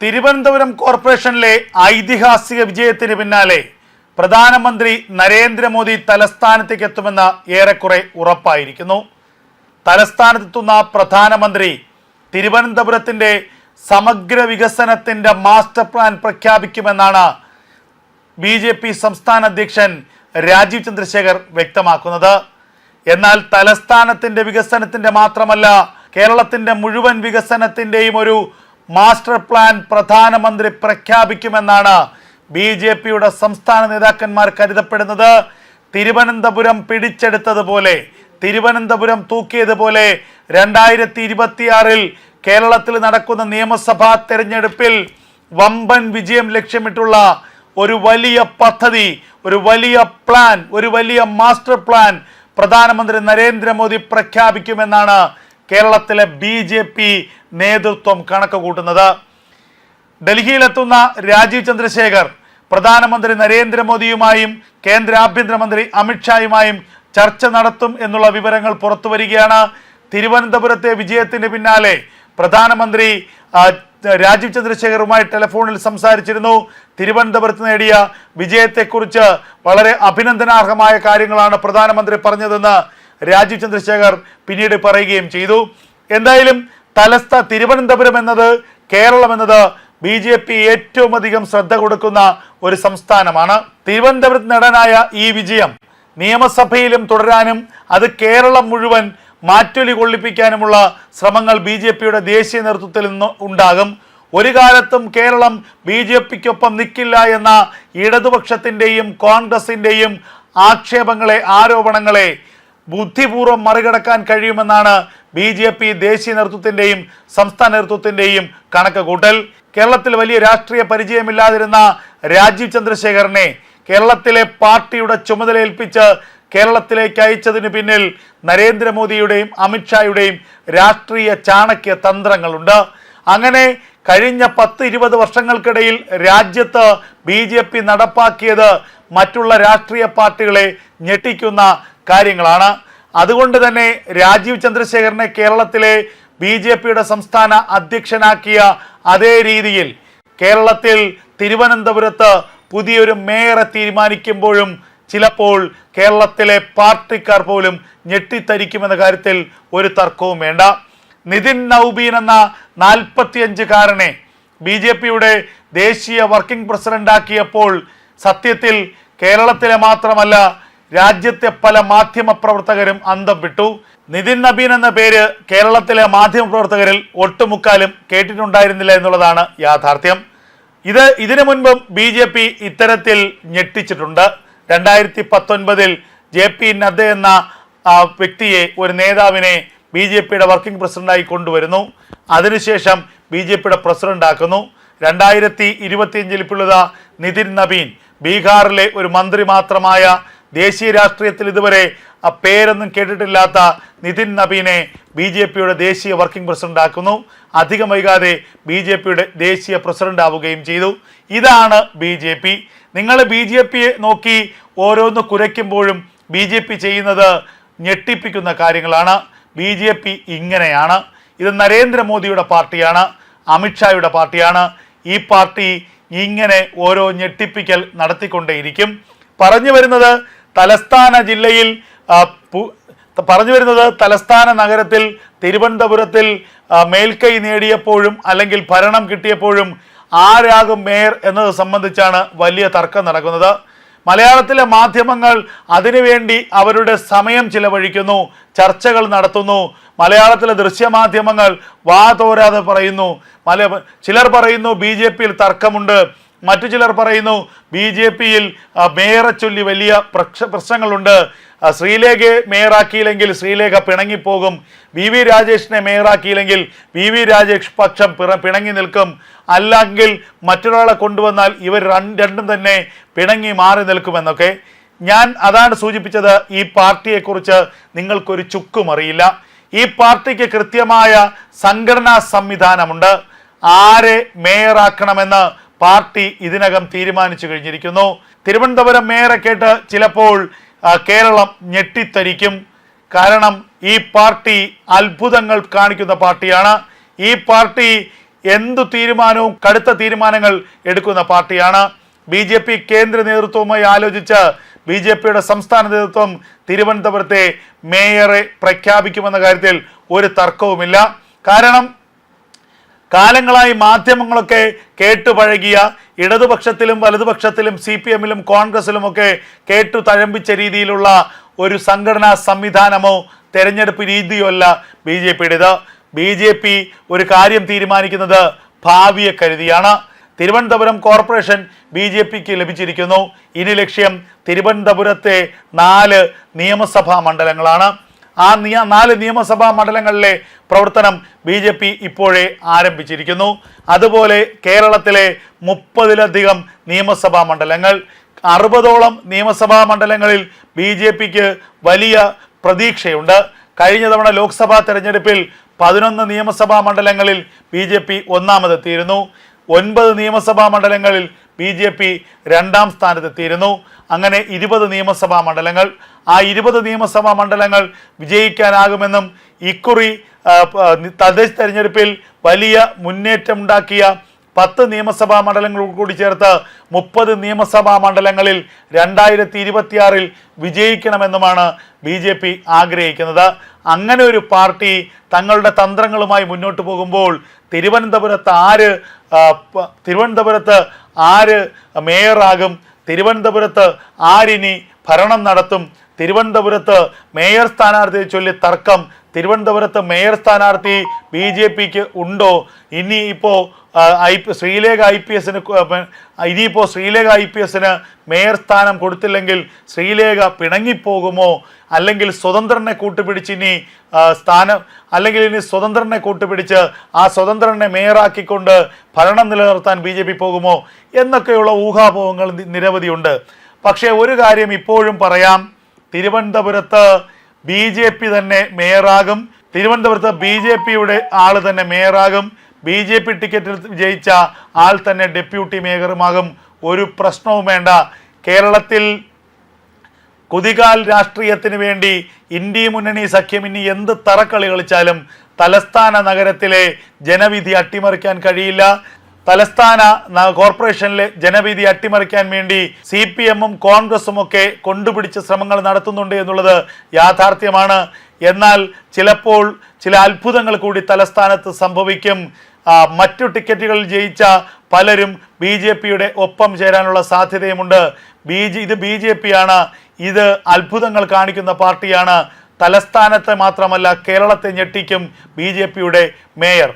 തിരുവനന്തപുരം കോർപ്പറേഷനിലെ ഐതിഹാസിക വിജയത്തിന് പിന്നാലെ പ്രധാനമന്ത്രി നരേന്ദ്രമോദി തലസ്ഥാനത്തേക്ക് എത്തുമെന്ന് ഏറെക്കുറെ ഉറപ്പായിരിക്കുന്നു. തലസ്ഥാനത്തെത്തുന്ന പ്രധാനമന്ത്രി തിരുവനന്തപുരത്തിന്റെ സമഗ്ര വികസനത്തിന്റെ മാസ്റ്റർ പ്ലാൻ പ്രഖ്യാപിക്കുമെന്നാണ് ബി ജെ പി സംസ്ഥാന അധ്യക്ഷൻ രാജീവ് ചന്ദ്രശേഖർ വ്യക്തമാക്കുന്നത്. എന്നാൽ തലസ്ഥാനത്തിന്റെ വികസനത്തിന്റെ മാത്രമല്ല കേരളത്തിന്റെ മുഴുവൻ വികസനത്തിന്റെയും ഒരു മാസ്റ്റർ പ്ലാൻ പ്രധാനമന്ത്രി പ്രഖ്യാപിക്കുമെന്നാണ് ബി ജെ പിയുടെ സംസ്ഥാന നേതാക്കന്മാർ കരുതപ്പെടുന്നത്. തിരുവനന്തപുരം പിടിച്ചെടുത്തതുപോലെ തിരുവനന്തപുരം തൂക്കിയതുപോലെ രണ്ടായിരത്തി ഇരുപത്തിയാറിൽ കേരളത്തിൽ നടക്കുന്ന നിയമസഭാ തെരഞ്ഞെടുപ്പിൽ വമ്പൻ വിജയം ലക്ഷ്യമിട്ടുള്ള ഒരു വലിയ പദ്ധതി ഒരു വലിയ പ്ലാൻ ഒരു വലിയ മാസ്റ്റർ പ്ലാൻ പ്രധാനമന്ത്രി നരേന്ദ്രമോദി പ്രഖ്യാപിക്കുമെന്നാണ് കേരളത്തിലെ ബി ജെ പി നേതൃത്വം കണക്ക് കൂട്ടുന്നത് ഡൽഹിയിലെത്തുന്ന രാജീവ് ചന്ദ്രശേഖർ പ്രധാനമന്ത്രി നരേന്ദ്രമോദിയുമായും കേന്ദ്ര ആഭ്യന്തരമന്ത്രി അമിത്ഷായുമായും ചർച്ച നടത്തും എന്നുള്ള വിവരങ്ങൾ പുറത്തു വരികയാണ്. തിരുവനന്തപുരത്തെ വിജയത്തിന് പിന്നാലെ പ്രധാനമന്ത്രി രാജീവ് ചന്ദ്രശേഖറുമായി ടെലിഫോണിൽ സംസാരിച്ചിരുന്നു. തിരുവനന്തപുരത്ത് നേടിയ വിജയത്തെക്കുറിച്ച് വളരെ അഭിനന്ദനാർഹമായ കാര്യങ്ങളാണ് പ്രധാനമന്ത്രി പറഞ്ഞതെന്ന് രാജീവ് ചന്ദ്രശേഖർ പിന്നീട് പറയുകയും ചെയ്തു. എന്തായാലും തലസ്ഥ തിരുവനന്തപുരം എന്നത് കേരളം എന്നത് ബി ജെ പി ഏറ്റവും അധികം ശ്രദ്ധ കൊടുക്കുന്ന ഒരു സംസ്ഥാനമാണ്. തിരുവനന്തപുരത്ത് നേടാനായ ഈ വിജയം നിയമസഭയിലും തുടരാനും അത് കേരളം മുഴുവൻ മാറ്റൊലി കൊള്ളിപ്പിക്കാനുമുള്ള ശ്രമങ്ങൾ ബി ജെ പിയുടെ ദേശീയ നേതൃത്വത്തിൽ നിന്ന് ഉണ്ടാകും. ഒരു കാലത്തും കേരളം ബി ജെ പിക്കൊപ്പം നിൽക്കില്ല എന്ന ഇടതുപക്ഷത്തിന്റെയും കോൺഗ്രസിന്റെയും ആക്ഷേപങ്ങളെ ആരോപണങ്ങളെ ബുദ്ധിപൂർവം മറികടക്കാൻ കഴിയുമെന്നാണ് ബി ജെ പി ദേശീയ നേതൃത്വത്തിന്റെയും സംസ്ഥാന നേതൃത്വത്തിന്റെയും കണക്ക് കൂട്ടൽ കേരളത്തിൽ വലിയ രാഷ്ട്രീയ പരിചയമില്ലാതിരുന്ന രാജീവ് ചന്ദ്രശേഖരനെ കേരളത്തിലെ പാർട്ടിയുടെ ചുമതല ഏൽപ്പിച്ച് കേരളത്തിലേക്ക് അയച്ചതിന് പിന്നിൽ നരേന്ദ്രമോദിയുടെയും അമിത്ഷായുടെയും രാഷ്ട്രീയ ചാണക്യ തന്ത്രങ്ങളുണ്ട്. അങ്ങനെ കഴിഞ്ഞ പത്ത് ഇരുപത് വർഷങ്ങൾക്കിടയിൽ രാജ്യത്ത് ബി നടപ്പാക്കിയത് മറ്റുള്ള രാഷ്ട്രീയ പാർട്ടികളെ ഞെട്ടിക്കുന്ന കാര്യങ്ങളാണ്. അതുകൊണ്ട് തന്നെ രാജീവ് ചന്ദ്രശേഖരനെ കേരളത്തിലെ ബി ജെ പിയുടെ സംസ്ഥാന അധ്യക്ഷനാക്കിയ അതേ രീതിയിൽ കേരളത്തിൽ തിരുവനന്തപുരത്ത് പുതിയൊരു മേയറെ തീരുമാനിക്കുമ്പോഴും ചിലപ്പോൾ കേരളത്തിലെ പാർട്ടിക്കാർ പോലും ഞെട്ടിത്തരിക്കുമെന്ന കാര്യത്തിൽ ഒരു തർക്കവും വേണ്ട. നിതിൻ നൌബീൻ എന്ന നാൽപ്പത്തിയഞ്ചുകാരനെ ബി ജെ പിയുടെ ദേശീയ വർക്കിംഗ് പ്രസിഡന്റാക്കിയപ്പോൾ സത്യത്തിൽ കേരളത്തിലെ മാത്രമല്ല രാജ്യത്തെ പല മാധ്യമ പ്രവർത്തകരും അന്തം വിട്ടു. നിതിൻ നബീൻ എന്ന പേര് കേരളത്തിലെ മാധ്യമ പ്രവർത്തകരിൽ ഒട്ടുമുക്കാലും കേട്ടിട്ടുണ്ടായിരുന്നില്ല എന്നുള്ളതാണ് യാഥാർത്ഥ്യം. ഇത് ഇതിനു മുൻപും ബി ജെ പി ഇത്തരത്തിൽ ഞെട്ടിച്ചിട്ടുണ്ട്. രണ്ടായിരത്തി പത്തൊൻപതിൽ ജെ പി നദ്ദ എന്ന വ്യക്തിയെ ഒരു നേതാവിനെ ബി ജെ പിയുടെ വർക്കിംഗ് പ്രസിഡന്റായി കൊണ്ടുവരുന്നു. അതിനുശേഷം ബി ജെ പിയുടെ പ്രസിഡന്റ് ആക്കുന്നു. രണ്ടായിരത്തി ഇരുപത്തിയഞ്ചിൽ പിള്ളുത നിതിൻ നബീൻ ബീഹാറിലെ ഒരു മന്ത്രി മാത്രമായ ദേശീയ രാഷ്ട്രീയത്തിൽ ഇതുവരെ ആ പേരൊന്നും കേട്ടിട്ടില്ലാത്ത നിതിൻ നബീനെ ബി ജെ പിയുടെ ദേശീയ വർക്കിംഗ് പ്രസിഡന്റ് ആക്കുന്നു. അധികം വൈകാതെ ബി ജെ പിയുടെ ദേശീയ പ്രസിഡന്റ് ആവുകയും ചെയ്തു. ഇതാണ് ബി ജെ പി. നിങ്ങൾ ബി ജെ പിയെ നോക്കി ഓരോന്ന് കുരയ്ക്കുമ്പോഴും ബി ജെ പി ചെയ്യുന്നത് ഞെട്ടിപ്പിക്കുന്ന കാര്യങ്ങളാണ്. ബി ജെ പി ഇങ്ങനെയാണ്. ഇത് നരേന്ദ്രമോദിയുടെ പാർട്ടിയാണ്. അമിത്ഷായുടെ പാർട്ടിയാണ്. ഈ പാർട്ടി ഇങ്ങനെ ഓരോ ഞെട്ടിപ്പിക്കൽ നടത്തിക്കൊണ്ടേയിരിക്കും. പറഞ്ഞു വരുന്നത് തലസ്ഥാന ജില്ലയിൽ പറഞ്ഞു വരുന്നത് തലസ്ഥാന നഗരത്തിൽ തിരുവനന്തപുരത്തിൽ മേൽക്കൈ നേടിയപ്പോഴും അല്ലെങ്കിൽ ഭരണം കിട്ടിയപ്പോഴും ആരാകും മേയർ എന്നത് സംബന്ധിച്ചാണ് വലിയ തർക്കം നടക്കുന്നത്. മലയാളത്തിലെ മാധ്യമങ്ങൾ അതിനുവേണ്ടി അവരുടെ സമയം ചിലവഴിക്കുന്നു ചർച്ചകൾ നടത്തുന്നു മലയാളത്തിലെ ദൃശ്യമാധ്യമങ്ങൾ വാ തോരാതെ പറയുന്നു മല ചിലർ പറയുന്നു ബി ജെ പിയിൽ തർക്കമുണ്ട് മറ്റു ചിലർ പറയുന്നു ബി ജെ പിയിൽ മേയറെ ചൊല്ലി വലിയ പ്രക്ഷ പ്രശ്നങ്ങളുണ്ട്. ശ്രീലേഖയെ മേയറാക്കിയില്ലെങ്കിൽ ശ്രീലേഖ പിണങ്ങിപ്പോകും. വി വി രാജേഷിനെ മേയറാക്കിയില്ലെങ്കിൽ വി വി രാജേഷ് പക്ഷം പിറ പിണങ്ങി നിൽക്കും. അല്ലെങ്കിൽ മറ്റൊരാളെ കൊണ്ടുവന്നാൽ ഇവർ രണ്ടും തന്നെ പിണങ്ങി മാറി നിൽക്കുമെന്നൊക്കെ. ഞാൻ അതാണ് സൂചിപ്പിച്ചത് ഈ പാർട്ടിയെക്കുറിച്ച് നിങ്ങൾക്കൊരു ചുക്കും അറിയില്ല. ഈ പാർട്ടിക്ക് കൃത്യമായ സംഘടനാ സംവിധാനമുണ്ട്. ആരെ മേയറാക്കണമെന്ന് പാർട്ടി ഇതിനകം തീരുമാനിച്ചു കഴിഞ്ഞിരിക്കുന്നു. തിരുവനന്തപുരം മേയറെ കേട്ട് ചിലപ്പോൾ കേരളം ഞെട്ടിത്തരിക്കും. കാരണം ഈ പാർട്ടി അത്ഭുതങ്ങൾ കാണിക്കുന്ന പാർട്ടിയാണ്. ഈ പാർട്ടി എന്തു തീരുമാനവും കടുത്ത തീരുമാനങ്ങൾ എടുക്കുന്ന പാർട്ടിയാണ്. ബി ജെ പി കേന്ദ്ര നേതൃത്വവുമായി ആലോചിച്ച് ബി ജെ പിയുടെ സംസ്ഥാന നേതൃത്വം തിരുവനന്തപുരത്തെ മേയറെ പ്രഖ്യാപിക്കുമെന്ന കാര്യത്തിൽ ഒരു തർക്കവുമില്ല. കാരണം കാലങ്ങളായി മാധ്യമങ്ങളൊക്കെ കേട്ടുപഴകിയ ഇടതുപക്ഷത്തിലും വലതുപക്ഷത്തിലും സി പി എമ്മിലും കോൺഗ്രസിലുമൊക്കെ കേട്ടു തഴമ്പിച്ച രീതിയിലുള്ള ഒരു സംഘടനാ സംവിധാനമോ തെരഞ്ഞെടുപ്പ് രീതിയോ അല്ല ബി ജെ പിയുടേത്. ബി ജെ പി ഒരു കാര്യം തീരുമാനിക്കുന്നത് ഭാവിയെ കരുതിയാണ്. തിരുവനന്തപുരം കോർപ്പറേഷൻ ബി ജെ പിക്ക് ലഭിച്ചിരിക്കുന്നു. ഇനി ലക്ഷ്യം തിരുവനന്തപുരത്തെ നാല് നിയമസഭാ മണ്ഡലങ്ങളാണ്. ആ നിയ നാല് നിയമസഭാ മണ്ഡലങ്ങളിലെ പ്രവർത്തനം ബി ജെ പി ഇപ്പോഴേ ആരംഭിച്ചിരിക്കുന്നു. അതുപോലെ കേരളത്തിലെ മുപ്പതിലധികം നിയമസഭാ മണ്ഡലങ്ങൾ അറുപതോളം നിയമസഭാ മണ്ഡലങ്ങളിൽ ബി ജെ പിക്ക് വലിയ പ്രതീക്ഷയുണ്ട്. കഴിഞ്ഞ തവണ ലോക്സഭാ തെരഞ്ഞെടുപ്പിൽ പതിനൊന്ന് നിയമസഭാ മണ്ഡലങ്ങളിൽ ബി ജെ പി ഒന്നാമതെത്തിയിരുന്നു. ഒൻപത് നിയമസഭാ മണ്ഡലങ്ങളിൽ ബി ജെ പി രണ്ടാം സ്ഥാനത്തെത്തിയിരുന്നു. അങ്ങനെ ഇരുപത് നിയമസഭാ മണ്ഡലങ്ങൾ ആ ഇരുപത് നിയമസഭാ മണ്ഡലങ്ങൾ വിജയിക്കാനാകുമെന്നും ഇക്കുറി തദ്ദേശ തെരഞ്ഞെടുപ്പിൽ വലിയ മുന്നേറ്റമുണ്ടാക്കിയ പത്ത് നിയമസഭാ മണ്ഡലങ്ങൾ കൂടി ചേർത്ത് മുപ്പത് നിയമസഭാ മണ്ഡലങ്ങളിൽ രണ്ടായിരത്തി ഇരുപത്തിയാറിൽ വിജയിക്കണമെന്നുമാണ് ബി ജെ പി ആഗ്രഹിക്കുന്നത്. അങ്ങനെ ഒരു പാർട്ടി തങ്ങളുടെ തന്ത്രങ്ങളുമായി മുന്നോട്ട് പോകുമ്പോൾ തിരുവനന്തപുരത്ത് ആര് തിരുവനന്തപുരത്ത് ആര് മേയറാകും? തിരുവനന്തപുരത്ത് ആരിനി ഭരണം നടത്തും. തിരുവനന്തപുരത്ത് മേയർ സ്ഥാനാർത്ഥിയെ ചൊല്ലി തർക്കം. തിരുവനന്തപുരത്ത് മേയർ സ്ഥാനാർത്ഥി ബി ജെ പിക്ക് ഉണ്ടോ? ഇനി ഇപ്പോൾ ഐ ശ്രീലേഖ ഐ പി എസിന് ഇനിയിപ്പോൾ ശ്രീലേഖ ഐ പി എസിന് മേയർ സ്ഥാനം കൊടുത്തില്ലെങ്കിൽ ശ്രീലേഖ പിണങ്ങിപ്പോകുമോ? അല്ലെങ്കിൽ സ്വതന്ത്രനെ കൂട്ടുപിടിച്ച് ഇനി സ്ഥാനം അല്ലെങ്കിൽ ഇനി സ്വതന്ത്രനെ കൂട്ടുപിടിച്ച് ആ സ്വതന്ത്രനെ മേയറാക്കിക്കൊണ്ട് ഭരണം നിലനിർത്താൻ ബി പോകുമോ? എന്നൊക്കെയുള്ള ഊഹാപോഹങ്ങൾ നിരവധിയുണ്ട്. പക്ഷേ ഒരു കാര്യം ഇപ്പോഴും പറയാം. തിരുവനന്തപുരത്ത് ബി ജെ പി തന്നെ മേയറാകും. തിരുവനന്തപുരത്ത് ബി ജെ പിയുടെ ആൾ തന്നെ മേയറാകും. ബി ജെ പി ടിക്കറ്റിൽ വിജയിച്ച ആൾ തന്നെ ഡെപ്യൂട്ടി മേയറുമാകും. ഒരു പ്രശ്നവും വേണ്ട. കേരളത്തിൽ കുതികാൽ രാഷ്ട്രീയത്തിന് വേണ്ടി ഇന്ത്യ മുന്നണി സഖ്യം ഇനി എന്ത് തറക്കളി കളിച്ചാലും തലസ്ഥാന നഗരത്തിലെ ജനവിധി അട്ടിമറിക്കാൻ കഴിയില്ല. തലസ്ഥാന കോർപ്പറേഷനിലെ ജനവീതി അട്ടിമറിക്കാൻ വേണ്ടി സി പി എമ്മും കോൺഗ്രസും ഒക്കെ കൊണ്ടുപിടിച്ച് ശ്രമങ്ങൾ നടത്തുന്നുണ്ട് എന്നുള്ളത് യാഥാർത്ഥ്യമാണ്. എന്നാൽ ചിലപ്പോൾ ചില അത്ഭുതങ്ങൾ കൂടി തലസ്ഥാനത്ത് സംഭവിക്കും. മറ്റു ടിക്കറ്റുകളിൽ ജയിച്ച പലരും ബി ജെ പിയുടെ ഒപ്പം ചേരാനുള്ള സാധ്യതയുമുണ്ട്. ബി ജെ ഇത് ബി ജെ പി ആണ് ഇത് അത്ഭുതങ്ങൾ കാണിക്കുന്ന പാർട്ടിയാണ്. തലസ്ഥാനത്തെ മാത്രമല്ല കേരളത്തെ ഞെട്ടിക്കും ബി മേയർ.